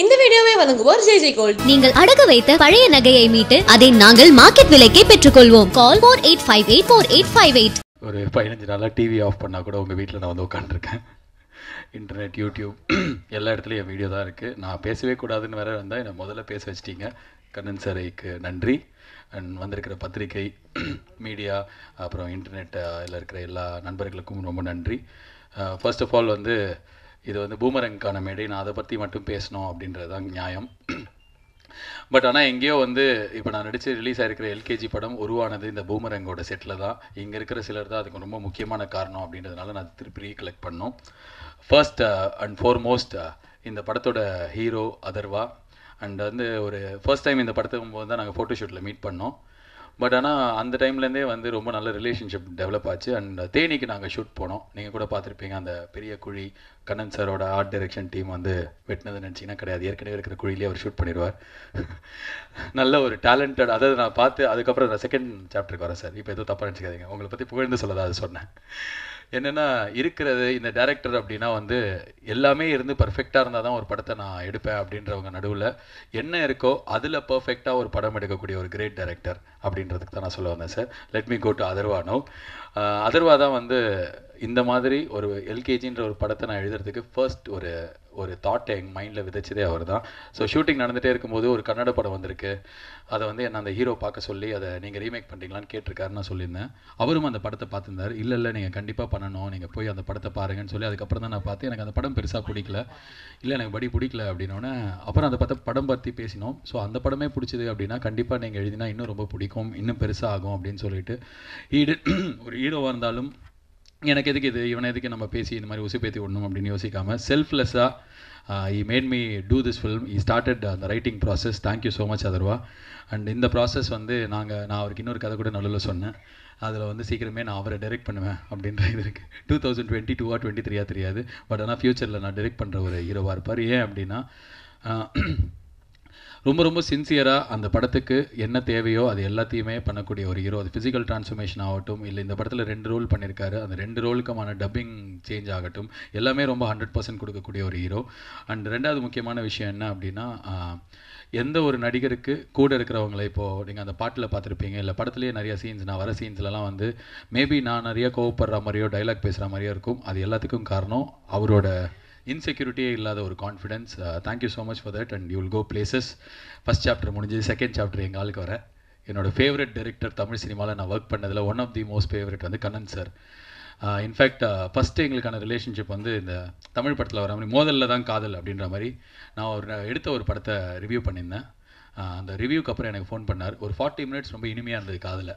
இந்த வீடியோவை வழங்குவோர் ஜெய் ஜெய் கோல்ட். நீங்கள் அடகு வைத்த பழைய நகையை மீட்டு அதை நாங்கள் மார்க்கெட் விலைக்கே பெற்றுக்கொள்வோம். Call four eight five eight four eight five eight ஒரு பதினஞ்சு நாளாக டிவி ஆஃப் பண்ணால் கூட உங்கள் வீட்டில் நான் வந்து உட்காந்துருக்கேன் இன்டர்நெட் யூடியூப் எல்லா இடத்துலையும் என் வீடியோ தான் இருக்குது நான் பேசவே கூடாதுன்னு வேற வந்தால் என்னை முதல்ல பேச வச்சிட்டீங்க. கண்ணன் சரைக்கு நன்றி. அண்ட் வந்திருக்கிற பத்திரிகை மீடியா அப்புறம் இன்டர்நெட்டில் இருக்கிற எல்லா நண்பர்களுக்கும் ரொம்ப நன்றி. ஃபர்ஸ்ட் ஆஃப் ஆல் வந்து இது வந்து பூமரங்கான மேடை நான் அதை பற்றி மட்டும் பேசணும் அப்படின்றது தான் நியாயம். பட் ஆனால் எங்கேயோ வந்து இப்போ நான் நடித்து ரிலீஸ் ஆகிருக்கிற எல்கேஜி படம் உருவானது இந்த பூமரங்கோட செட்டில் தான். இங்கே இருக்கிற சிலர் தான் அதுக்கு ரொம்ப முக்கியமான காரணம் அப்படின்றதுனால நான் திருப்பி ரீகலெக்ட் பண்ணோம். ஃபர்ஸ்ட் அண்ட் ஃபோர்மோஸ்ட் இந்த படத்தோட ஹீரோ அதர்வா. அண்ட் வந்து ஒரு ஃபர்ஸ்ட் டைம் இந்த படத்துக்கு போது தான் நாங்கள் ஃபோட்டோஷூட்டில் மீட் பண்ணோம். பட் ஆனால் அந்த டைம்லேருந்தே வந்து ரொம்ப நல்ல ரிலேஷன்ஷிப் டெவலப் ஆச்சு. அண்ட் தேனிக்கு நாங்கள் ஷூட் போனோம். நீங்கள் கூட பார்த்துருப்பீங்க அந்த பெரிய குழி கண்ணன் சாரோட ஆர்ட் டைரெக்ஷன் டீம் வந்து வெட்டினது நினச்சிங்கன்னா கிடையாது. ஏற்கனவே இருக்கிற குழியிலே அவர் ஷூட் பண்ணிடுவார். நல்ல ஒரு டேலண்டட் அதாவது நான் பார்த்து அதுக்கப்புறம் நான் செகண்ட் சாப்டருக்கு வரேன் சார் இப்போ எதுவும் தப்பாக நினச்சிக்காதீங்க. உங்களை பற்றி புகழ்ந்து சொல்லதா அது சொன்னேன். என்னென்னா இருக்கிறது இந்த டேரக்டர் அப்படின்னா வந்து எல்லாமே இருந்து பர்ஃபெக்டாக இருந்தால் தான் ஒரு படத்தை நான் எடுப்பேன் அப்படின்றவங்க நடுவில் என்ன இருக்கோ அதில் பர்ஃபெக்டாக ஒரு படம் எடுக்கக்கூடிய ஒரு கிரேட் டேரக்டர் அப்படின்றதுக்கு தான் நான் சொல்ல வந்தேன் sir let me go to Atharva no Atharva தான் வந்து இந்த மாதிரி ஒரு எல்கேஜின்ற ஒரு படத்தை நான் எழுதுறதுக்கு ஃபர்ஸ்ட் ஒரு ஒரு தாட்டை எங்கள் மைண்டில் விதைச்சதே அவர் தான் ஸோ ஷூட்டிங் நடந்துகிட்டே இருக்கும்போது ஒரு கன்னட படம் வந்திருக்கு. அதை வந்து என்ன அந்த ஹீரோ பார்க்க சொல்லி அதை நீங்கள் ரீமேக் பண்ணுறீங்களான்னு கேட்டிருக்காருன்னு நான் சொல்லியிருந்தேன். அவரும் அந்த படத்தை பார்த்துருந்தார். இல்லை இல்லை நீங்கள் கண்டிப்பாக பண்ணணும். நீங்கள் போய் அந்த படத்தை பாருங்கன்னு சொல்லி அதுக்கப்புறம் தான் நான் பார்த்து எனக்கு அந்த படம் பெருசாக பிடிக்கல. இல்லை எனக்கு படி பிடிக்கல அப்படின்னோடனே அப்புறம் அந்த பார்த்து படம் பற்றி பேசினோம். ஸோ அந்த படமே பிடிச்சது அப்படின்னா கண்டிப்பாக நீங்கள் எழுதினா இன்னும் ரொம்ப பிடிக்கும். இன்னும் பெருசாக ஆகும் அப்படின்னு சொல்லிட்டு ஈடு ஒரு ஹீரோவாக இருந்தாலும் எனக்கு எதுக்கு இது? இவனை எதுக்கு நம்ம பேசி இந்த மாதிரி உசுப்பேத்தி விடணும் அப்படின்னு யோசிக்காமல் செல்ஃப்லெஸ்ஸாக I made me do this film I started அந்த writing process thank you so much Atharva and இந்த ப்ராசஸ் வந்து நாங்கள் நான் அவருக்கு இன்னொரு கதை கூட நடுவில் சொன்னேன். அதில் வந்து சீக்கிரமே நான் அவரை டைரெக்ட் பண்ணுவேன் அப்படின்ற இது இருக்குது டூ தௌசண்ட் டுவெண்ட்டி டூவா டுவெண்ட்டி த்ரீயாக தெரியாது பட் ஆனால் ஃப்யூச்சரில் நான் டைரெக்ட் பண்ணுற ஒரு ஹீரோவாக இருப்பார். ஏன் அப்படின்னா ரொம்ப ரொம்ப சின்சியராக அந்த படத்துக்கு என்ன தேவையோ அது எல்லாத்தையுமே பண்ணக்கூடிய ஒரு ஹீரோ அது ஃபிசிக்கல் டிரான்ஸ்ஃபர்மேஷன் ஆகட்டும் இல்லை இந்த படத்தில் ரெண்டு ரோல் பண்ணியிருக்காரு அந்த ரெண்டு ரோலுக்குமான டப்பிங் சேஞ்ச் ஆகட்டும் எல்லாமே ரொம்ப ஹண்ட்ரட் பர்சன்ட் கொடுக்கக்கூடிய ஒரு ஹீரோ அண்ட் ரெண்டாவது முக்கியமான விஷயம் என்ன அப்படின்னா எந்த ஒரு நடிகருக்கு கூட இருக்கிறவங்கள இப்போது நீங்கள் அந்த பாட்டில் பார்த்துருப்பீங்க இல்லை படத்துலேயே நிறைய சீன்ஸ் நான் வர சீன்ஸ்லலாம் வந்து மேபி நான் நிறைய கோவப்படுற மாதிரியோ டைலாக் பேசுகிற மாதிரியோ இருக்கும். அது எல்லாத்துக்கும் காரணம் அவரோட இன்செக்யூரிட்டியே இல்லாத ஒரு confidence thank you so much for that and you will go places first chapter முடிஞ்சு செகண்ட் சாப்டர் எங்கள் ஆளுக்கு வர. என்னோட ஃபேவரட் டைரக்டர் தமிழ் சினிமாவில் நான் ஒர்க் பண்ணதில் one of the most favourite வந்து Kannan sir in fact first எங்களுக்கான ரிலேஷன்ஷிப் வந்து இந்த தமிழ் படத்தில் வர மாதிரி மோதலில் தான் காதல் அப்படின்ற மாதிரி நான் ஒரு எடுத்த ஒரு படத்தை ரிவ்யூ பண்ணியிருந்தேன். Uh, அந்த ரிவ்யூக்கு அப்புறம் எனக்கு ஃபோன் பண்ணார். ஒரு ஃபார்ட்டி மினிட்ஸ் ரொம்ப இனிமையாக இருந்தது காதில்.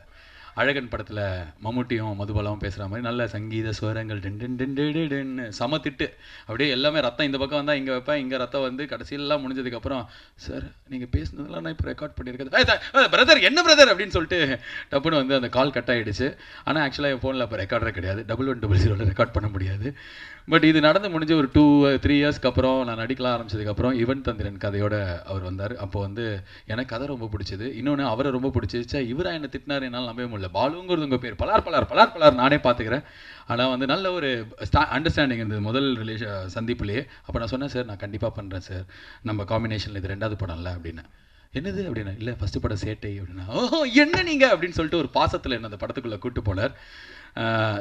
அழகன் படத்தில் மம்முட்டியும் மதுபாலாவும் பேசுகிற மாதிரி நல்ல சங்கீத ஸ்வரங்கள் டென் டென் டென்னு சமத்திட்டு. அப்படியே எல்லாமே ரத்தம் இந்த பக்கம் வந்தால் இங்கே வைப்பேன் இங்கே ரத்தம் வந்து கடைசியெல்லாம் முடிஞ்சதுக்கப்புறம் சார் நீங்கள் பேசுனதெல்லாம் நான் இப்போ ரெக்கார்ட் பண்ணியிருக்கேன். பிரதர் என்ன பிரதர் அப்படின்னு சொல்லிட்டு டப்புன்னு வந்து அந்த கால் கட் ஆகிடுச்சு ஆனால் ஆக்சுவலாக என் ஃபோனில் இப்போ ரெக்கார்டரே கிடையாது. டபுள் ஒன் டபுள் ஜீரோவில் ரெக்கார்ட் பண்ண முடியாது. பட் இது நடந்து முடிஞ்ச ஒரு டூ த்ரீ இயர்ஸ்க்கு அப்புறம் நான் நடிக்கலாம் ஆரம்பிச்சதுக்கப்புறம் யுவன் தந்திரன் கதையோட அவர் வந்தார். அப்போ வந்து எனக்கு கதை ரொம்ப பிடிச்சது. இன்னொன்று அவரை ரொம்ப பிடிச்சிச்சா. இவரா என்ன திட்டினார்? என்னால் நம்பவே முடியல. பாலுங்கிறது உங்கள் பேர். பலார் பலார் பலார் பலார் நானே பார்த்துக்கிறேன் ஆனால் வந்து நல்ல ஒரு ஸ்டா அண்டர்ஸ்டாண்டிங் இருந்தது முதல் ரிலேஷன் சந்திப்புலேயே. அப்போ நான் சொன்னேன் சார் நான் கண்டிப்பாக பண்ணுறேன் சார். நம்ம காம்பினேஷனில் இது ரெண்டாவது படம்ல அப்படின்னு. என்னது? அப்படின்னா. இல்லை ஃபஸ்ட்டு படம் சேட்டை அப்படின்னா. ஓஹோ என்ன நீங்கள் அப்படின்னு சொல்லிட்டு ஒரு பாசத்தில் என்ன அந்த படத்துக்குள்ளே கூட்டு போனார்.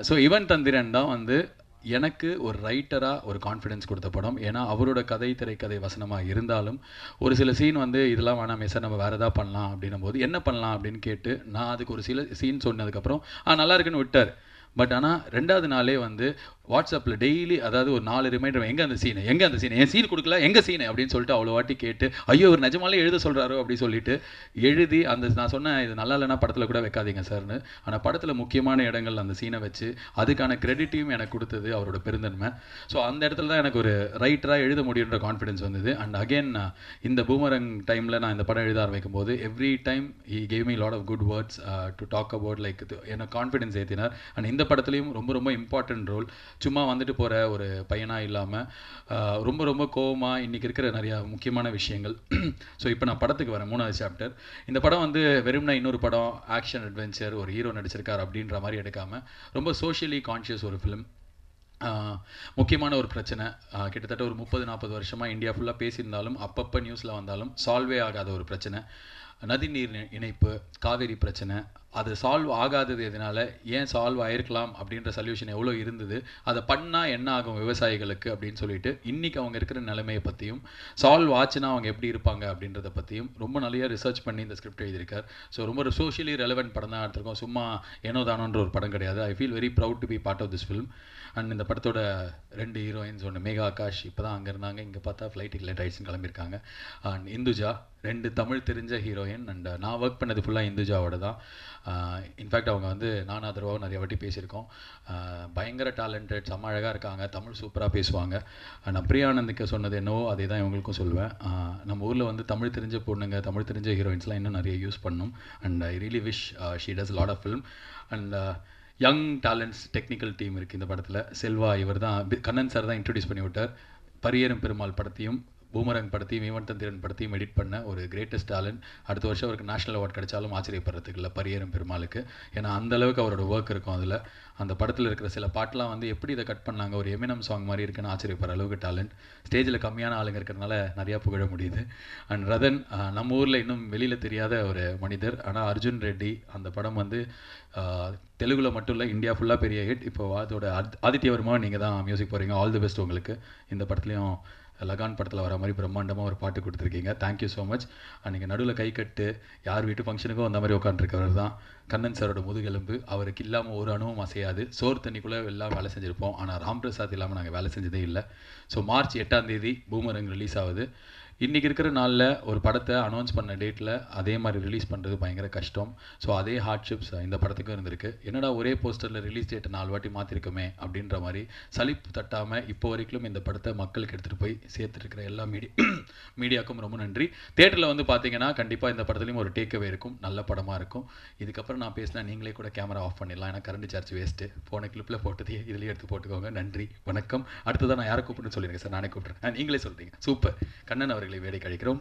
ஸோ இவன் தந்திரன் தான் வந்து எனக்கு ஒரு ரைட்டராக ஒரு கான்ஃபிடென்ஸ் கொடுத்த படம். ஏன்னா அவரோட கதை திரைக்கதை வசனமாக இருந்தாலும் ஒரு சில சீன் வந்து இதெல்லாம் வேணாம் சார் நம்ம வேறு எதாவது பண்ணலாம் அப்படின்னும் போது என்ன பண்ணலாம்? அப்படின்னு கேட்டு நான் அதுக்கு ஒரு சில சீன் சொன்னதுக்கப்புறம் ஆ நல்லா இருக்குன்னு விட்டார். பட் ஆனால் ரெண்டாவது நாளே வந்து வாட்ஸ்அப்பில் டெய்லி அதாவது ஒரு நாலு ரிமைண்டர் எங்கே அந்த சீனு எங்கே அந்த சீனு என் சீன் கொடுக்கல எங்கே சீனை அப்படின்னு சொல்லிட்டு அவ்வளோ வாட்டி கேட்டு ஐயோ ஒரு நிஜமாலே எழுத சொல்கிறாரோ அப்படின்னு சொல்லிட்டு எழுதி அந்த நான் சொன்னேன் இது நல்லா இல்லைனா படத்தில் கூட வைக்காதீங்க சார்னு. ஆனால் படத்தில் முக்கியமான இடங்கள் அந்த சீனை வச்சு அதுக்கான கிரெடிட்டையும் எனக்கு கொடுத்தது அவரோட பெருந்தன்மை. ஸோ அந்த இடத்துல தான் எனக்கு ஒரு ரைட்டராக எழுத முடியுன்ற கான்ஃபிடன்ஸ் வந்தது. அண்ட் அகெயின் இந்த பூமரங் டைமில் நான் இந்த படம் எழுத ஆரம்பிக்கும் போது every time he gave me lot of good words to talk about like எனக்கு கான்ஃபிடன்ஸ் ஏற்றினார் அண்ட் இந்த படத்துலையும் ரொம்ப ரொம்ப இம்பார்ட்டன்ட் ரோல் சும்மா வந்துட்டு போகிற ஒரு பையனாக இல்லாமல் ரொம்ப ரொம்ப கோவமாக இன்றைக்கி இருக்கிற நிறையா முக்கியமான விஷயங்கள். ஸோ இப்போ நான் படத்துக்கு வரேன் மூணாவது சாப்டர் இந்த படம் வந்து வெறும்னா இன்னொரு படம் ஆக்ஷன் அட்வென்ச்சர் ஒரு ஹீரோ நடிச்சிருக்கார் அப்படின்ற மாதிரி எடுக்காமல் ரொம்ப சோஷியலி கான்ஷியஸ் ஒரு ஃபிலிம் முக்கியமான ஒரு பிரச்சனை. கிட்டத்தட்ட ஒரு முப்பது நாற்பது வருஷமாக இந்தியா ஃபுல்லாக பேசியிருந்தாலும் அப்பப்போ நியூஸில் வந்தாலும் சால்வே ஆகாத ஒரு பிரச்சனை. நதிநீர் இணைப்பு காவேரி பிரச்சனை அது சால்வ் ஆகாதது எதனால ஏன் சால்வ் ஆயிருக்கலாம் அப்படின்ற சொல்யூஷன் எவ்வளோ இருந்தது அதை பண்ணால் என்ன ஆகும் விவசாயிகளுக்கு அப்படின்னு சொல்லிட்டு இன்னைக்கு அவங்க இருக்கிற நிலைமையை பற்றியும் சால்வ் ஆச்சுன்னா அவங்க எப்படி இருப்பாங்க அப்படின்றத பற்றியும் ரொம்ப நிறைய ரிசர்ச் பண்ணி இந்த ஸ்கிரிப்ட் எழுதியிருக்கார். ஸோ ரொம்ப ஒரு சோஷியலி ரெலவெண்ட் படம் தான் எடுத்திருக்கோம். சும்மா ஏனோ தானோன்ற ஒரு படம் கிடையாது. I feel very proud to be part of this film and இந்த படத்தோட ரெண்டு ஹீரோயின்ஸ் ஒன்று மேகா ஆகாஷ் இப்போ தான் அங்கே இருந்தாங்க. இங்கே பார்த்தா ஃப்ளைட்டுக்கு லேட் ஆயிடுச்சுன்னு கிளம்பியிருக்காங்க. அண்ட் இந்துஜா ரெண்டு தமிழ் தெரிஞ்ச ஹீரோயின் அண்ட் uh, நான் ஒர்க் பண்ணது ஃபுல்லாக இந்துஜாவோட தான். Uh, இன்ஃபேக்ட் அவங்க வந்து நான் ஆதரவாக நிறைய வாட்டி பேசியிருக்கோம். Uh, பயங்கர டேலண்டட் செம்ம அழகாக இருக்காங்க. தமிழ் சூப்பராக பேசுவாங்க. நான் பிரியானந்துக்கு சொன்னது என்னவோ அதே தான் இவங்களுக்கும் சொல்லுவேன். நம்ம ஊரில் வந்து தமிழ் தெரிஞ்ச பொண்ணுங்க தமிழ் தெரிஞ்ச ஹீரோயின்ஸ்லாம் இன்னும் நிறைய யூஸ் பண்ணும். And I really wish she does lot of film and young talents technical team இருக்குது இந்த படத்தில். செல்வா இவர் தான் கண்ணன் சார் தான் இன்ட்ரடியூஸ் பண்ணி விட்டார் பரியரும் பெருமாள் படத்தையும் பூமரங் படத்தையும் ஈவன்தந்திரன் படத்தையும் எடிட் பண்ண ஒரு கிரேட்டஸ்ட் டேலண்ட் அடுத்த வருஷம் அவருக்கு நேஷனல் அவார்ட் கிடைச்சாலும் ஆச்சரியப்படுறதுக்கு இல்லை பரியரும் பெருமாளுக்கு. ஏன்னா அந்த அளவுக்கு அவரோட ஒர்க் இருக்கும் அதில். அந்த படத்தில் இருக்கிற சில பாட்டெலாம் வந்து எப்படி இதை கட் பண்ணாங்க ஒரு எமினம் சாங் மாதிரி இருக்குன்னு ஆச்சரியப்படுற அளவுக்கு டேலண்ட் ஸ்டேஜில் கம்மியான ஆளுங்க இருக்கிறதுனால நிறையா புகழ முடியுது. அண்ட் ரதன் நம்ம ஊரில் இன்னும் வெளியில் தெரியாத ஒரு மனிதர். ஆனால் அர்ஜுன் ரெட்டி அந்த படம் வந்து தெலுங்கில் மட்டும் இல்லை இந்தியா ஃபுல்லாக பெரிய ஹிட் இப்போ அதோட ஆதித்யவர்மா நீங்கள் தான் மியூசிக் போகிறீங்க ஆல் தி பெஸ்ட் உங்களுக்கு. இந்த படத்துலையும் லகான் படத்தில் வர மாதிரி பிரம்மாண்டமாக ஒரு பாட்டு கொடுத்துருக்கீங்க. தேங்க்யூ ஸோ மச் அன்றைக்கி நடுவில் கை கட்டு யார் வீட்டு ஃபங்க்ஷனுக்கும் அந்த மாதிரி உட்காந்துருக்கவர் தான் கண்ணன் சாரோட முதுகெலும்பு அவருக்கு இல்லாமல் ஒரு அணுவும் அசையாது. சோர் தண்ணிக்குள்ளே எல்லாம் வேலை செஞ்சுருப்போம். ஆனால் ராம் பிரசாத் இல்லாமல் நாங்கள் வேலை செஞ்சதே இல்லை. ஸோ மார்ச் எட்டாம் தேதி பூமரங் ரிலீஸ் ஆகுது. இன்றைக்கி இருக்கிற நாளில் ஒரு படத்தை அனௌன்ஸ் பண்ண டேட்டில் அதே மாதிரி ரிலீஸ் பண்ணுறது பயங்கர கஷ்டம். ஸோ அதே ஹார்ட்ஷிப்ஸ் இந்த படத்துக்கும் இருந்திருக்கு. என்னடா ஒரே போஸ்டரில் ரிலீஸ் டேட்டை நாலு வாட்டி மாற்றிருக்கோமே அப்படின்ற மாதிரி சலிப்பு தட்டாமல் இப்போ வரைக்கும் இந்த படத்தை மக்களுக்கு எடுத்துகிட்டு போய் சேர்த்துருக்கிற எல்லா மீடியா மீடியாவுக்கும் ரொம்ப நன்றி. தேட்டரில் வந்து பார்த்தீங்கன்னா கண்டிப்பாக இந்த படத்துலையும் ஒரு டேக்அவே இருக்கும். நல்ல படமாக இருக்கும். இதுக்கப்புறம் நான் பேசினா நீங்களே கூட கேமரா ஆஃப் பண்ணிடலாம். ஏன்னா கரண்ட் சார்ஜ் வேஸ்ட்டு போன கிளிப்பில் போட்டதே இதுலேயே எடுத்து போட்டுக்கோங்க. நன்றி. வணக்கம். அடுத்ததான் நான் யாரை கூப்பிட்டுன்னு சொல்லிடுங்க சார்? நானே கூப்பிட்றேன் நீங்களே சொல்கிறீங்க சூப்பர். கண்ணன் அவர்களை வேலை கழிக்கிறோம்